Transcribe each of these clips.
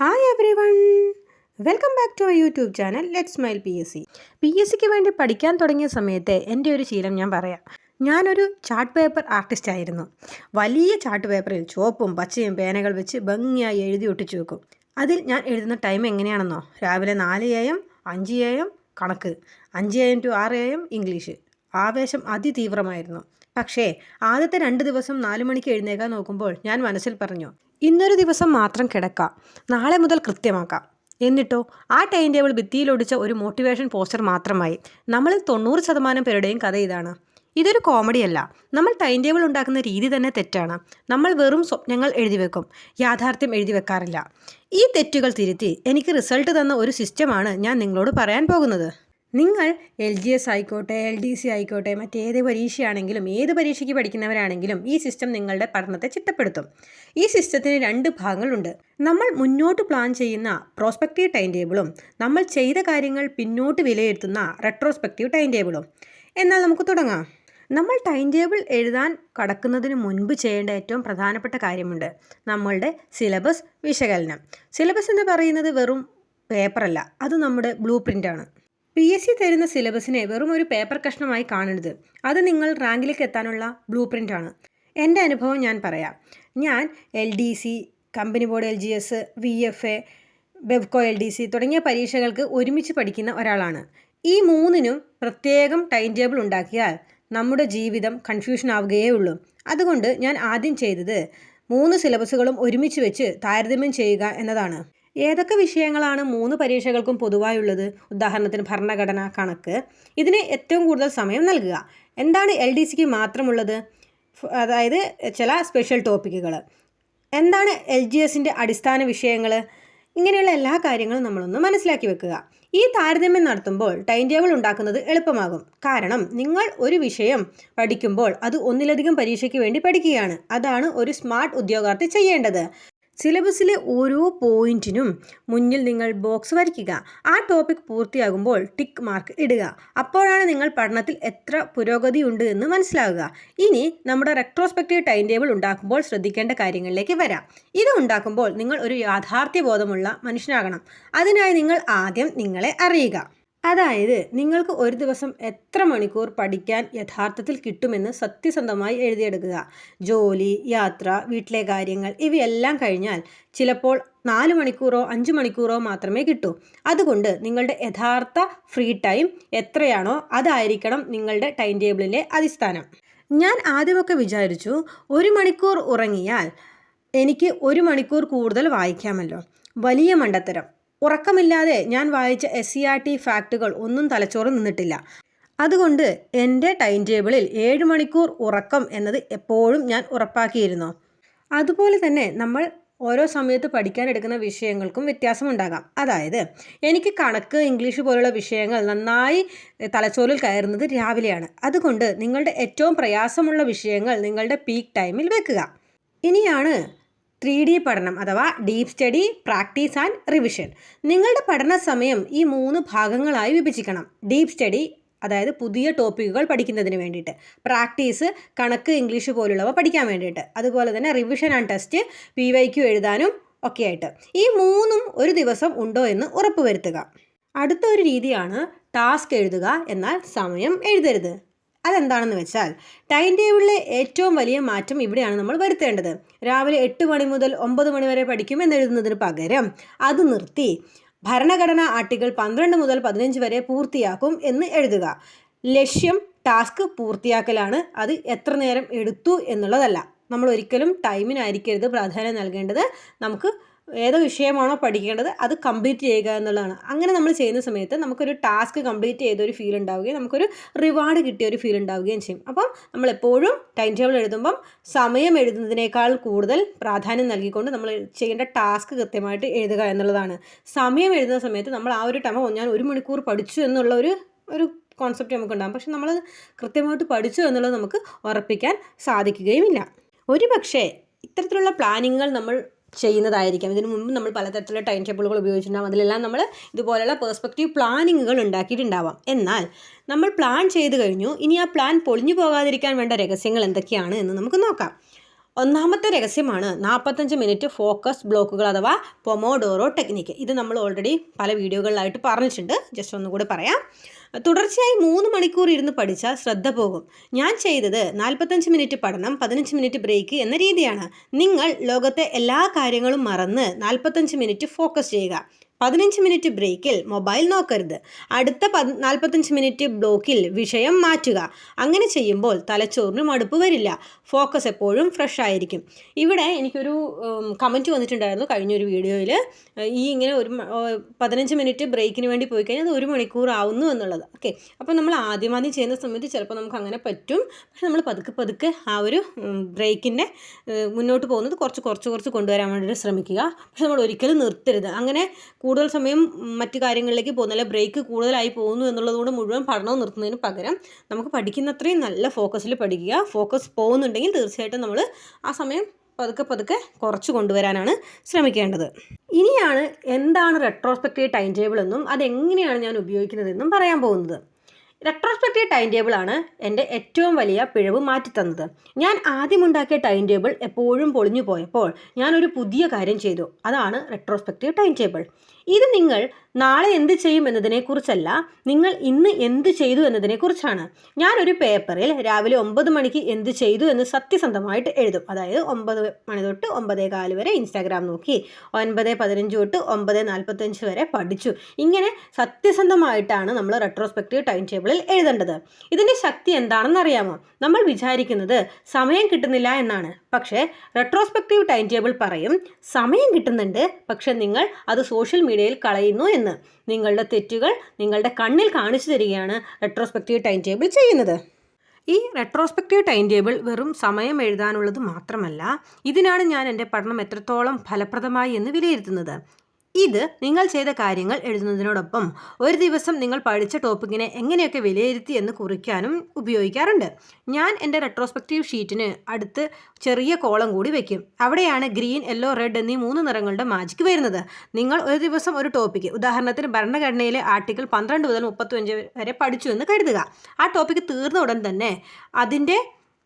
Hi everyone welcome back to our YouTube channel let smile P S C P S സിക്ക് വേണ്ടി പഠിക്കാൻ തുടങ്ങിയ സമയത്തെ എന്റെ ഒരു ശീലം ഞാൻ പറയാം. ഞാനൊരു ചാർട്ട് പേപ്പർ ആർട്ടിസ്റ്റ് ആയിരുന്നു. വലിയ ചാർട്ട് പേപ്പറിൽ ചുവപ്പും പച്ചയും പേനകൾ വെച്ച് ഭംഗിയായി എഴുതി ഒട്ടിച്ചു വെക്കും. അതിൽ ഞാൻ എഴുതുന്ന ടൈം എങ്ങനെയാണെന്നോ? രാവിലെ നാല് എ എം അഞ്ച് എ എം കണക്ക്. അഞ്ച് എ എം ടു ആറ് എ എം ഇംഗ്ലീഷ് ആവേശം അതിതീവ്രമായിരുന്നു. പക്ഷേ ആദ്യത്തെ രണ്ട് ദിവസം നാലു മണിക്ക് എഴുന്നേക്കാൻ നോക്കുമ്പോൾ ഞാൻ മനസ്സിൽ പറഞ്ഞു ഇന്നൊരു ദിവസം മാത്രം കിടക്കാം നാളെ മുതൽ കൃത്യമാക്കാം. എന്നിട്ടോ ആ ടൈം ടേബിൾ ഭിത്തിയിലൊടിച്ച ഒരു മോട്ടിവേഷൻ പോസ്റ്റർ മാത്രമായി നമ്മളിൽ തൊണ്ണൂറ് ശതമാനം പേരുടെയും കഥ ഇതാണ്. ഇതൊരു കോമഡിയല്ല നമ്മൾ ടൈം ടേബിൾ ഉണ്ടാക്കുന്ന രീതി തന്നെ തെറ്റാണ്. നമ്മൾ വെറും സ്വപ്നങ്ങൾ എഴുതി വെക്കും യാഥാർത്ഥ്യം എഴുതി വെക്കാറില്ല. ഈ തെറ്റുകൾ തിരുത്തി എനിക്ക് റിസൾട്ട് തന്ന ഒരു സിസ്റ്റമാണ് ഞാൻ നിങ്ങളോട് പറയാൻ പോകുന്നത്. നിങ്ങൾ എൽ ജി എസ് ആയിക്കോട്ടെ എൽ ഡി സി ആയിക്കോട്ടെ മറ്റേത് പരീക്ഷയാണെങ്കിലും ഏത് പരീക്ഷയ്ക്ക് പഠിക്കുന്നവരാണെങ്കിലും ഈ സിസ്റ്റം നിങ്ങളുടെ പഠനത്തെ ചിട്ടപ്പെടുത്തും. ഈ സിസ്റ്റത്തിന് രണ്ട് ഭാഗങ്ങളുണ്ട്. നമ്മൾ മുന്നോട്ട് പ്ലാൻ ചെയ്യുന്ന പ്രോസ്പെക്റ്റീവ് ടൈം ടേബിളും നമ്മൾ ചെയ്ത കാര്യങ്ങൾ പിന്നോട്ട് വിലയിരുത്തുന്ന റെട്രോസ്പെക്റ്റീവ് ടൈം ടേബിളും എന്നാൽ നമുക്ക് തുടങ്ങാം. നമ്മൾ ടൈം ടേബിൾ എഴുതാൻ കടക്കുന്നതിന് മുൻപ് ചെയ്യേണ്ട ഏറ്റവും പ്രധാനപ്പെട്ട കാര്യമുണ്ട്. നമ്മളുടെ സിലബസ് വിശകലനം. സിലബസ് എന്ന് പറയുന്നത് വെറും പേപ്പറല്ല അത് നമ്മുടെ ബ്ലൂ പ്രിന്റാണ് പി എസ് സി തരുന്ന സിലബസിനെ വെറും ഒരു പേപ്പർ കഷ്ണമായി കാണരുത്. അത് നിങ്ങൾ റാങ്കിലേക്ക് എത്താനുള്ള ബ്ലൂ പ്രിന്റാണ് എന്റെ അനുഭവം ഞാൻ പറയാം. ഞാൻ L D C company board L G S V F A Bevco L D C തുടങ്ങിയ പരീക്ഷകൾക്ക് ഒരുമിച്ച് പഠിക്കുന്ന ഒരാളാണ്. ഈ മൂന്നിനും പ്രത്യേകം ടൈം ടേബിൾ ഉണ്ടാക്കിയാൽ നമ്മുടെ ജീവിതം കൺഫ്യൂഷൻ ആവുകയേ ഉള്ളൂ. അതുകൊണ്ട് ഞാൻ ആദ്യം ചെയ്തത് മൂന്ന് സിലബസുകളും ഒരുമിച്ച് വെച്ച് താരതമ്യം ചെയ്യുക എന്നതാണ്. ഏതൊക്കെ വിഷയങ്ങളാണ് മൂന്ന് പരീക്ഷകൾക്കും പൊതുവായുള്ളത്? ഉദാഹരണത്തിന് ഭരണഘടന കണക്ക്. ഇതിന് ഏറ്റവും കൂടുതൽ സമയം നൽകുക. എന്താണ് എൽ ഡി സിക്ക് മാത്രമുള്ളത്? അതായത് ചില സ്പെഷ്യൽ ടോപ്പിക്കുകൾ. എന്താണ് എൽ ജി എസിന്റെ അടിസ്ഥാന വിഷയങ്ങൾ? ഇങ്ങനെയുള്ള എല്ലാ കാര്യങ്ങളും നമ്മളൊന്ന് മനസ്സിലാക്കി വെക്കുക. ഈ താരതമ്യം നടത്തുമ്പോൾ ടൈം ടേബിൾ ഉണ്ടാക്കുന്നത് എളുപ്പമാകും. കാരണം നിങ്ങൾ ഒരു വിഷയം പഠിക്കുമ്പോൾ അത് ഒന്നിലധികം പരീക്ഷയ്ക്ക് വേണ്ടി പഠിക്കുകയാണ്. അതാണ് ഒരു സ്മാർട്ട് ഉദ്യോഗാർത്ഥി ചെയ്യേണ്ടത്. സിലബസിലെ ഓരോ പോയിന്റിനും മുന്നിൽ നിങ്ങൾ ബോക്സ് വരയ്ക്കുക. ആ ടോപ്പിക് പൂർത്തിയാകുമ്പോൾ ടിക്ക് മാർക്ക് ഇടുക. അപ്പോഴാണ് നിങ്ങൾ പഠനത്തിൽ എത്ര പുരോഗതിയുണ്ട് എന്ന് മനസ്സിലാകുക ഇനി നമ്മുടെ റെട്രോസ്പെക്റ്റീവ് ടൈം ടേബിൾ ഉണ്ടാക്കുമ്പോൾ ശ്രദ്ധിക്കേണ്ട കാര്യങ്ങളിലേക്ക് വരാം. ഇത് ഉണ്ടാക്കുമ്പോൾ നിങ്ങൾ ഒരു യാഥാർത്ഥ്യബോധമുള്ള മനുഷ്യനാകണം. അതിനായി നിങ്ങൾ ആദ്യം നിങ്ങളെ അറിയുക. അതായത് നിങ്ങൾക്ക് ഒരു ദിവസം എത്ര മണിക്കൂർ പഠിക്കാൻ യഥാർത്ഥത്തിൽ കിട്ടുമെന്ന് സത്യസന്ധമായി എഴുതിയെടുക്കുക. ജോലി യാത്ര വീട്ടിലെ കാര്യങ്ങൾ ഇവയെല്ലാം കഴിഞ്ഞാൽ ചിലപ്പോൾ നാല് മണിക്കൂറോ അഞ്ച് മണിക്കൂറോ മാത്രമേ കിട്ടൂ. അതുകൊണ്ട് നിങ്ങളുടെ യഥാർത്ഥ ഫ്രീ ടൈം എത്രയാണോ അതായിരിക്കണം നിങ്ങളുടെ ടൈം ടേബിളിലെ അടിസ്ഥാനം. ഞാൻ ആദ്യമൊക്കെ വിചാരിച്ചു ഒരു മണിക്കൂർ ഉറങ്ങിയാൽ എനിക്ക് ഒരു മണിക്കൂർ കൂടുതൽ വായിക്കാമല്ലോ. വലിയ മണ്ടത്തരം. ഉറക്കമില്ലാതെ ഞാൻ വായിച്ച എസ് സി ആർ ടി ഫാക്റ്റുകൾ ഒന്നും തലച്ചോറ് നിന്നിട്ടില്ല. അതുകൊണ്ട് എന്റെ ടൈം ടേബിളിൽ ഏഴ് മണിക്കൂർ ഉറക്കം എന്നത് എപ്പോഴും ഞാൻ ഉറപ്പാക്കിയിരുന്നു. അതുപോലെ തന്നെ നമ്മൾ ഓരോ സമയത്ത് പഠിക്കാൻ എടുക്കുന്ന വിഷയങ്ങൾക്കും വ്യത്യാസമുണ്ടാകാം. അതായത് എനിക്ക് കണക്ക് ഇംഗ്ലീഷ് പോലുള്ള വിഷയങ്ങൾ നന്നായി തലച്ചോറിൽ കയറുന്നത് രാവിലെയാണ്. അതുകൊണ്ട് നിങ്ങളുടെ ഏറ്റവും പ്രയാസമുള്ള വിഷയങ്ങൾ നിങ്ങളുടെ പീക്ക് ടൈമിൽ വെക്കുക. ഇനിയാണ് ത്രീ ഡി പഠനം അഥവാ deep study practice and revision. നിങ്ങളുടെ പഠന സമയം ഈ മൂന്ന് ഭാഗങ്ങളായി വിഭജിക്കണം. ഡീപ് സ്റ്റഡി അതായത് പുതിയ ടോപ്പിക്കുകൾ പഠിക്കുന്നതിന് വേണ്ടിയിട്ട്. പ്രാക്ടീസ് കണക്ക് ഇംഗ്ലീഷ് പോലുള്ളവ പഠിക്കാൻ വേണ്ടിയിട്ട്. അതുപോലെ തന്നെ revision and test P Y Q എഴുതാനും ഒക്കെ ആയിട്ട്. ഈ മൂന്നും ഒരു ദിവസം ഉണ്ടോ എന്ന് ഉറപ്പുവരുത്തുക. അടുത്ത ഒരു രീതിയാണ് ടാസ്ക് എഴുതുക എന്നാൽ സമയം എഴുതരുത്. അതെന്താണെന്ന് വെച്ചാൽ ടൈം ടേബിളിലെ ഏറ്റവും വലിയ മാറ്റം ഇവിടെയാണ് നമ്മൾ വരുത്തേണ്ടത്. രാവിലെ എട്ട് മണി മുതൽ ഒമ്പത് മണി വരെ പഠിക്കും എന്നെഴുതുന്നതിന് പകരം. അത് നിർത്തി ഭരണഘടനാ ആർട്ടിക്കിൾ പന്ത്രണ്ട് മുതൽ പതിനഞ്ച് വരെ പൂർത്തിയാക്കും എന്ന് എഴുതുക. ലക്ഷ്യം ടാസ്ക് പൂർത്തിയാക്കലാണ്. അത് എത്ര നേരം എടുത്തു എന്നുള്ളതല്ല. നമ്മൾ ഒരിക്കലും ടൈമിനായിരിക്കരുത് പ്രാധാന്യം നൽകേണ്ടത് നമുക്ക് ഏത് വിഷയമാണോ പഠിക്കേണ്ടത് അത് കംപ്ലീറ്റ് ചെയ്യുക എന്നുള്ളതാണ്. അങ്ങനെ നമ്മൾ ചെയ്യുന്ന സമയത്ത് നമുക്കൊരു ടാസ്ക് കംപ്ലീറ്റ് ചെയ്ത ഒരു ഫീൽ ഉണ്ടാവുകയും നമുക്കൊരു റിവാർഡ് കിട്ടിയ ഒരു ഫീൽ ഉണ്ടാവുകയും ചെയ്യും. അപ്പം നമ്മൾ എപ്പോഴും ടൈം ടേബിൾ എഴുതുമ്പം സമയം എഴുതുന്നതിനേക്കാൾ കൂടുതൽ പ്രാധാന്യം നൽകിക്കൊണ്ട് നമ്മൾ ചെയ്യേണ്ട ടാസ്ക് കൃത്യമായിട്ട് എഴുതുക എന്നുള്ളതാണ്. സമയം എഴുതുന്ന സമയത്ത് നമ്മൾ ആ ഒരു ടൈം ഞാൻ ഒരു മണിക്കൂർ പഠിച്ചു എന്നുള്ള ഒരു ഒരു കോൺസെപ്റ്റ് നമുക്കുണ്ടാകും. പക്ഷെ നമ്മൾ കൃത്യമായിട്ട് പഠിച്ചു എന്നുള്ളത് നമുക്ക് ഉറപ്പിക്കാൻ സാധിക്കുകയുമില്ല. ഒരു പക്ഷേ ഇത്തരത്തിലുള്ള പ്ലാനിങ്ങുകൾ നമ്മൾ ചെയ്യുന്നതായിരിക്കാം. ഇതിനു മുമ്പ് നമ്മൾ പലതരത്തിലുള്ള ടൈം ടേബിളുകൾ ഉപയോഗിച്ചിട്ടുണ്ടാകും അതിലെല്ലാം നമ്മൾ ഇതുപോലെയുള്ള പേഴ്സ്പെക്റ്റീവ് പ്ലാനിങ്ങുകൾ ഉണ്ടാക്കിയിട്ടുണ്ടാവാം. എന്നാൽ നമ്മൾ പ്ലാൻ ചെയ്ത് കഴിഞ്ഞു. ഇനി ആ പ്ലാൻ പൊളിഞ്ഞു പോകാതിരിക്കാൻ വേണ്ട രഹസ്യങ്ങൾ എന്തൊക്കെയാണ് എന്ന് നമുക്ക് നോക്കാം. ഒന്നാമത്തെ രഹസ്യമാണ് നാൽപ്പത്തഞ്ച് മിനിറ്റ് ഫോക്കസ് ബ്ലോക്കുകൾ അഥവാ പൊമോഡോറോ ടെക്നിക്ക്. ഇത് നമ്മൾ ഓൾറെഡി പല വീഡിയോകളിലായിട്ട് പറഞ്ഞിട്ടുണ്ട്. ജസ്റ്റ് ഒന്നുകൂടി പറയാം. തുടർച്ചയായി മൂന്ന് മണിക്കൂർ ഇരുന്ന് പഠിച്ചാൽ ശ്രദ്ധ പോകും. ഞാൻ ചെയ്തത് നാൽപ്പത്തഞ്ച് മിനിറ്റ് പഠനം പതിനഞ്ച് മിനിറ്റ് ബ്രേക്ക് എന്ന രീതിയാണ്. നിങ്ങൾ ലോകത്തെ എല്ലാ കാര്യങ്ങളും മറന്ന് നാൽപ്പത്തഞ്ച് മിനിറ്റ് ഫോക്കസ് ചെയ്യുക. പതിനഞ്ച് മിനിറ്റ് ബ്രേക്കിൽ മൊബൈൽ നോക്കരുത്. അടുത്ത പത് നാൽപ്പത്തഞ്ച് മിനിറ്റ് ബ്ലോക്കിൽ വിഷയം മാറ്റുക. അങ്ങനെ ചെയ്യുമ്പോൾ തലച്ചോറിന് മടുപ്പ് വരില്ല. ഫോക്കസ് എപ്പോഴും ഫ്രഷ് ആയിരിക്കും. ഇവിടെ എനിക്കൊരു കമന്റ് വന്നിട്ടുണ്ടായിരുന്നു കഴിഞ്ഞൊരു വീഡിയോയിൽ ഈ ഇങ്ങനെ ഒരു പതിനഞ്ച് മിനിറ്റ് ബ്രേക്കിന് വേണ്ടി പോയി കഴിഞ്ഞാൽ അത് ഒരു മണിക്കൂർ ആവുന്നു എന്നുള്ളത്. ഓക്കെ. അപ്പോൾ നമ്മൾ ആദ്യം ആദ്യം ചെയ്യുന്ന സമയത്ത് ചിലപ്പോൾ നമുക്ക് അങ്ങനെ പറ്റും. പക്ഷെ നമ്മൾ പതുക്കെ പതുക്കെ ആ ഒരു ബ്രേക്കിന്റെ മുന്നോട്ട് പോകുന്നത് കുറച്ച് കുറച്ച് കുറച്ച് കൊണ്ടുവരാൻ വേണ്ടിയിട്ട് ശ്രമിക്കുക. പക്ഷെ നമ്മൾ ഒരിക്കലും നിർത്തരുത്. അങ്ങനെ കൂടുതൽ സമയം മറ്റു കാര്യങ്ങളിലേക്ക് പോകുന്നു അല്ലെ ബ്രേക്ക് കൂടുതലായി പോകുന്നു എന്നുള്ളതുകൊണ്ട് മുഴുവൻ പഠനവും നിർത്തുന്നതിന് പകരം നമുക്ക് പഠിക്കുന്നത്രയും നല്ല ഫോക്കസിൽ പഠിക്കുക. ഫോക്കസ് പോകുന്നുണ്ടെങ്കിൽ തീർച്ചയായിട്ടും നമ്മൾ ആ സമയം പതുക്കെ പതുക്കെ കുറച്ച് കൊണ്ടുവരാനാണ് ശ്രമിക്കേണ്ടത്. ഇനിയാണ് എന്താണ് റെട്രോസ്പെക്റ്റീവ് ടൈം ടേബിൾ എന്നും അതെങ്ങനെയാണ് ഞാൻ ഉപയോഗിക്കുന്നതെന്നും പറയാൻ പോകുന്നത്. റെട്രോസ്പെക്റ്റീവ് ടൈം ടേബിളാണ് എന്റെ ഏറ്റവും വലിയ പിഴവ് മാറ്റിത്തന്നത് ഞാൻ ആദ്യമുണ്ടാക്കിയ ടൈം ടേബിൾ എപ്പോഴും പൊളിഞ്ഞു പോയപ്പോൾ ഞാനൊരു പുതിയ കാര്യം ചെയ്തു. അതാണ് റെട്രോസ്പെക്റ്റീവ് ടൈം ടേബിൾ ഇത് നിങ്ങൾ നാളെ എന്ത് ചെയ്യും എന്നതിനെക്കുറിച്ചല്ല നിങ്ങൾ ഇന്ന് എന്ത് ചെയ്തു എന്നതിനെക്കുറിച്ചാണ്. ഞാനൊരു പേപ്പറിൽ രാവിലെ ഒമ്പത് മണിക്ക് എന്ത് ചെയ്തു എന്ന് സത്യസന്ധമായിട്ട് എഴുതും. അതായത് ഒമ്പത് മണി തൊട്ട് ഒമ്പതേ കാൽ വരെ ഇൻസ്റ്റാഗ്രാം നോക്കി ഒൻപത് പതിനഞ്ച് തൊട്ട് ഒമ്പത് നാൽപ്പത്തഞ്ച് വരെ പഠിച്ചു. ഇങ്ങനെ സത്യസന്ധമായിട്ടാണ് നമ്മൾ റെട്രോസ്പെക്റ്റീവ് ടൈം ടേബിളിൽ എഴുതേണ്ടത്. ഇതിന്റെ ശക്തി എന്താണെന്ന് അറിയാമോ? നമ്മൾ വിചാരിക്കുന്നത് സമയം കിട്ടുന്നില്ല എന്നാണ്. പക്ഷേ റെട്രോസ്പെക്റ്റീവ് ടൈം ടേബിൾ പറയും സമയം കിട്ടുന്നുണ്ട് പക്ഷേ നിങ്ങൾ അത് സോഷ്യൽ മീഡിയയിൽ കളയുന്നു എന്ന് നിങ്ങളുടെ തെറ്റുകൾ നിങ്ങളുടെ കണ്ണിൽ കാണിച്ചു തരികയാണ് റെട്രോസ്പെക്റ്റീവ് ടൈം ടേബിൾ ചെയ്യുന്നത്. ഈ റെട്രോസ്പെക്റ്റീവ് ടൈം ടേബിൾ വെറും സമയം എഴുതാനുള്ളത് മാത്രമല്ല ഇതിനാണ് ഞാൻ എന്റെ പഠനം എത്രത്തോളം ഫലപ്രദമായി എന്ന് വിലയിരുത്തുന്നത്. ഇത് നിങ്ങൾ ചെയ്ത കാര്യങ്ങൾ എഴുതുന്നതിനോടൊപ്പം ഒരു ദിവസം നിങ്ങൾ പഠിച്ച ടോപ്പിക്കിനെ എങ്ങനെയൊക്കെ വിലയിരുത്തി എന്ന് കുറിക്കാനും ഉപയോഗിക്കാറുണ്ട്. ഞാൻ എന്റെ റെട്രോസ്പെക്റ്റീവ് ഷീറ്റിന് അടുത്ത് ചെറിയ കോളം കൂടി വയ്ക്കും അവിടെയാണ് ഗ്രീൻ യെല്ലോ റെഡ് എന്നീ മൂന്ന് നിറങ്ങളുടെ മാജിക്ക് വരുന്നത്. നിങ്ങൾ ഒരു ദിവസം ഒരു ടോപ്പിക്ക് ഉദാഹരണത്തിന് ഭരണഘടനയിലെ ആർട്ടിക്കിൾ പന്ത്രണ്ട് മുതൽ മുപ്പത്തഞ്ച് വരെ പഠിച്ചു എന്ന് കരുതുക. ആ ടോപ്പിക്ക് തീർന്ന ഉടൻ തന്നെ അതിന്റെ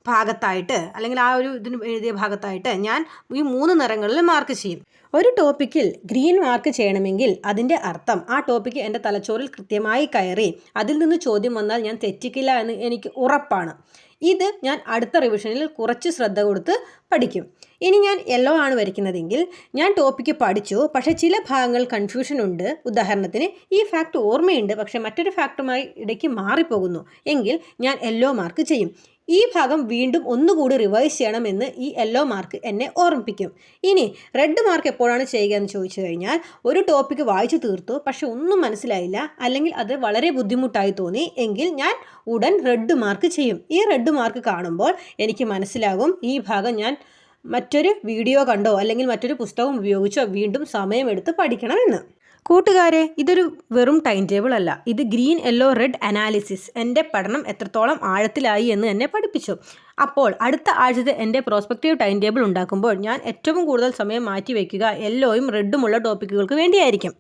ഭാഗത്തായിട്ട് അല്ലെങ്കിൽ ആ ഒരു ഇതിന് എഴുതിയ ഭാഗത്തായിട്ട് ഞാൻ ഈ മൂന്ന് നിറങ്ങളിൽ മാർക്ക് ചെയ്യും. ഒരു ടോപ്പിക്കിൽ ഗ്രീൻ മാർക്ക് ചെയ്യണമെങ്കിൽ അതിന്റെ അർത്ഥം ആ ടോപ്പിക്ക് എന്റെ തലച്ചോറിൽ കൃത്യമായി കയറി അതിൽ നിന്ന് ചോദ്യം വന്നാൽ ഞാൻ തെറ്റിക്കില്ല എന്ന് എനിക്ക് ഉറപ്പാണ്. ഇത് ഞാൻ അടുത്ത റിവിഷനിൽ കുറച്ച് ശ്രദ്ധ കൊടുത്ത് പഠിക്കും. ഇനി ഞാൻ യെല്ലോ ആണ് വരയ്ക്കുന്നതെങ്കിൽ ഞാൻ ടോപ്പിക്ക് പഠിച്ചു പക്ഷേ ചില ഭാഗങ്ങൾ കൺഫ്യൂഷൻ ഉണ്ട്. ഉദാഹരണത്തിന് ഈ ഫാക്ട് ഓർമ്മയുണ്ട് പക്ഷേ മറ്റൊരു ഫാക്ടുമായി ഇടയ്ക്ക് മാറിപ്പോകുന്നു. എങ്കിൽ ഞാൻ യെല്ലോ മാർക്ക് ചെയ്യും. ഈ ഭാഗം വീണ്ടും ഒന്നുകൂടി റിവൈസ് ചെയ്യണമെന്ന് ഈ യെല്ലോ മാർക്ക് എന്നെ ഓർമ്മിപ്പിക്കും. ഇനി റെഡ് മാർക്ക് എപ്പോഴാണ് ചെയ്യുക എന്ന് ചോദിച്ചു കഴിഞ്ഞാൽ ഒരു ടോപ്പിക്ക് വായിച്ചു തീർത്തു പക്ഷെ ഒന്നും മനസ്സിലായില്ല അല്ലെങ്കിൽ അത് വളരെ ബുദ്ധിമുട്ടായി തോന്നി എങ്കിൽ ഞാൻ ഉടൻ റെഡ് മാർക്ക് ചെയ്യും. ഈ റെഡ് മാർക്ക് കാണുമ്പോൾ എനിക്ക് മനസ്സിലാകും ഈ ഭാഗം ഞാൻ മറ്റൊരു വീഡിയോ കണ്ടോ അല്ലെങ്കിൽ മറ്റൊരു പുസ്തകം ഉപയോഗിച്ചോ വീണ്ടും സമയമെടുത്ത് പഠിക്കണമെന്ന്. കൂട്ടുകാരെ ഇതൊരു വെറും ടൈം ടേബിൾ അല്ല. ഇത് ഗ്രീൻ യെല്ലോ റെഡ് അനാലിസിസ്. എന്റെ പഠനം എത്രത്തോളം ആഴത്തിലായി എന്ന് എന്നെ പഠിപ്പിച്ചു. അപ്പോൾ അടുത്ത ആഴ്ചത്തെ എന്റെ പ്രോസ്പെക്റ്റീവ് ടൈം ടേബിൾ ഉണ്ടാക്കുമ്പോൾ ഞാൻ ഏറ്റവും കൂടുതൽ സമയം മാറ്റി വയ്ക്കുക യെല്ലോയും റെഡുമുള്ള ടോപ്പിക്കുകൾക്ക് വേണ്ടിയായിരിക്കും.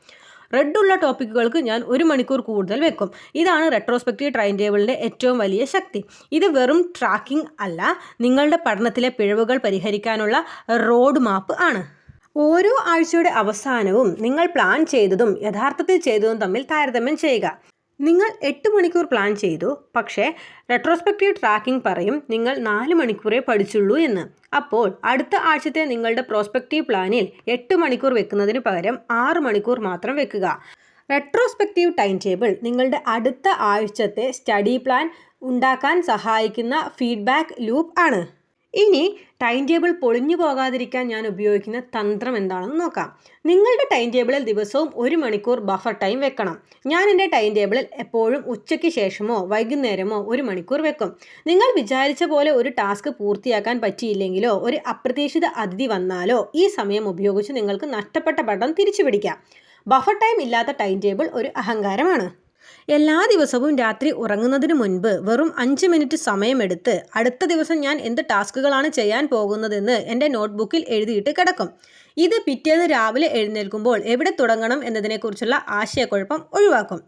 റെഡുള്ള ടോപ്പിക്കുകൾക്ക് ഞാൻ ഒരു മണിക്കൂർ കൂടുതൽ വെക്കും. ഇതാണ് റെട്രോസ്പെക്റ്റീവ് ടൈം ടേബിളിന്റെ ഏറ്റവും വലിയ ശക്തി. ഇത് വെറും ട്രാക്കിംഗ് അല്ല. നിങ്ങളുടെ പഠനത്തിലെ പിഴവുകൾ പരിഹരിക്കാനുള്ള റോഡ് മാപ്പ് ആണ്. ഓരോ ആഴ്ചയുടെ അവസാനവും നിങ്ങൾ പ്ലാൻ ചെയ്തതും യഥാർത്ഥത്തിൽ ചെയ്തതും തമ്മിൽ താരതമ്യം ചെയ്യുക. നിങ്ങൾ എട്ട് മണിക്കൂർ പ്ലാൻ ചെയ്തു. പക്ഷേ റെട്രോസ്പെക്റ്റീവ് ട്രാക്കിംഗ് പറയും നിങ്ങൾ നാല് മണിക്കൂറേ പഠിച്ചുള്ളൂ എന്ന്. അപ്പോൾ അടുത്ത ആഴ്ചത്തെ നിങ്ങളുടെ പ്രോസ്പെക്റ്റീവ് പ്ലാനിൽ എട്ട് മണിക്കൂർ വെക്കുന്നതിന് പകരം ആറ് മണിക്കൂർ മാത്രം വെക്കുക. റെട്രോസ്പെക്റ്റീവ് ടൈം ടേബിൾ നിങ്ങളുടെ അടുത്ത ആഴ്ചത്തെ സ്റ്റഡി പ്ലാൻ ഉണ്ടാക്കാൻ സഹായിക്കുന്ന ഫീഡ്ബാക്ക് ലൂപ്പ് ആണ്. ഇനി ടൈം ടേബിൾ പൊളിഞ്ഞു പോകാതിരിക്കാൻ ഞാൻ ഉപയോഗിക്കുന്ന തന്ത്രം എന്താണെന്ന് നോക്കാം. നിങ്ങളുടെ ടൈം ടേബിളിൽ ദിവസവും ഒരു മണിക്കൂർ ബഫർ ടൈം വെക്കണം. ഞാൻ എന്റെ ടൈം ടേബിളിൽ എപ്പോഴും ഉച്ചയ്ക്ക് ശേഷമോ വൈകുന്നേരമോ ഒരു മണിക്കൂർ വെക്കും. നിങ്ങൾ വിചാരിച്ച പോലെ ഒരു ടാസ്ക് പൂർത്തിയാക്കാൻ പറ്റിയില്ലെങ്കിലോ ഒരു അപ്രതീക്ഷിത അതിഥി വന്നാലോ ഈ സമയം ഉപയോഗിച്ച് നിങ്ങൾക്ക് നഷ്ടപ്പെട്ട പഠനം തിരിച്ചു പിടിക്കാം ബഫർ ടൈം ഇല്ലാത്ത ടൈം ടേബിൾ ഒരു അഹങ്കാരമാണ്. എല്ലാ ദിവസവും രാത്രി ഉറങ്ങുന്നതിന് മുൻപ് വെറും അഞ്ച് മിനിറ്റ് സമയമെടുത്ത് അടുത്ത ദിവസം ഞാൻ എന്ത് ടാസ്കുകളാണ് ചെയ്യാൻ പോകുന്നതെന്ന് എന്റെ നോട്ട്ബുക്കിൽ എഴുതിയിട്ട് കിടക്കും. ഇത് പിറ്റേന്ന് രാവിലെ എഴുന്നേൽക്കുമ്പോൾ എവിടെ തുടങ്ങണം എന്നതിനെക്കുറിച്ചുള്ള ആശയക്കുഴപ്പം ഒഴിവാക്കും.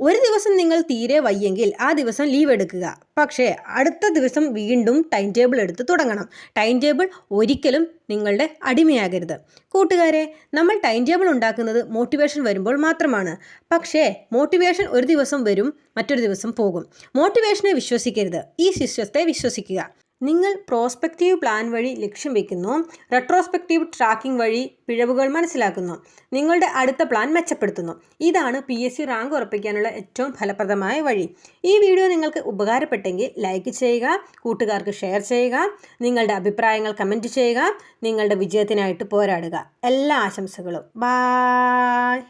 ഒരു ദിവസം നിങ്ങൾ തീരെ വയ്യെങ്കിൽ ആ ദിവസം ലീവ് എടുക്കുക. പക്ഷേ അടുത്ത ദിവസം വീണ്ടും ടൈം ടേബിൾ എടുത്ത് തുടങ്ങണം. ടൈം ടേബിൾ ഒരിക്കലും നിങ്ങളുടെ അടിമയാകരുത്. കൂട്ടുകാരെ നമ്മൾ ടൈം ടേബിൾ ഉണ്ടാക്കുന്നത് മോട്ടിവേഷൻ വരുമ്പോൾ മാത്രമാണ്. പക്ഷേ മോട്ടിവേഷൻ ഒരു ദിവസം വരും മറ്റൊരു ദിവസം പോകും. മോട്ടിവേഷനെ വിശ്വസിക്കരുത്. ഈ ശിഷ്യത്തെ വിശ്വസിക്കുക. നിങ്ങൾ പ്രോസ്പെക്റ്റീവ് പ്ലാൻ വഴി ലക്ഷ്യം വയ്ക്കുന്നു റെട്രോസ്പെക്റ്റീവ് ട്രാക്കിംഗ് വഴി പിഴവുകൾ മനസ്സിലാക്കുന്നു. നിങ്ങളുടെ അടുത്ത പ്ലാൻ മെച്ചപ്പെടുത്തുന്നു. ഇതാണ് പി എസ് സി റാങ്ക് ഉറപ്പിക്കാനുള്ള ഏറ്റവും ഫലപ്രദമായ വഴി. ഈ വീഡിയോ നിങ്ങൾക്ക് ഉപകാരപ്പെട്ടെങ്കിൽ ലൈക്ക് ചെയ്യുക കൂട്ടുകാർക്ക് ഷെയർ ചെയ്യുക നിങ്ങളുടെ അഭിപ്രായങ്ങൾ കമന്റ് ചെയ്യുക നിങ്ങളുടെ വിജയത്തിനായിട്ട് പോരാടുക. എല്ലാ ആശംസകളും. ബായ്